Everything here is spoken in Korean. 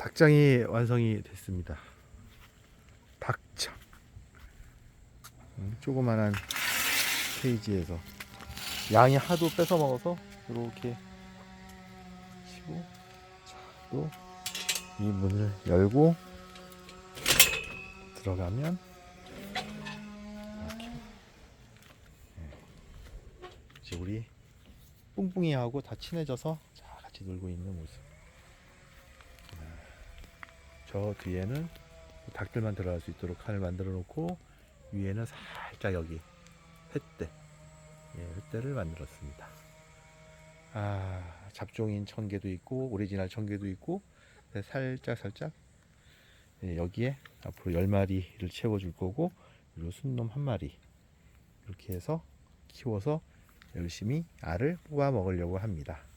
닭장이 완성이 됐습니다. 닭장. 음, 조그만한 케이지에서 양이 하도 뺏어 먹어서 이렇게 치고 또 이 문을 열고 들어가면 이렇게 네. 이제 우리 뿡뿡이하고 다 친해져서 자 같이 놀고 있는 모습. 네. 저 뒤에는 닭들만 들어갈 수 있도록 칸을 만들어 놓고 위에는 살짝 여기 횃대, 예, 횃대를 만들었습니다. 아 잡종인 청개도 있고 오리지널 청개도 있고 네, 살짝 살짝 예, 여기에 앞으로 열 마리를 채워줄 거고 그리고 순놈 한 마리 이렇게 해서 키워서 열심히 알을 뽑아 먹으려고 합니다.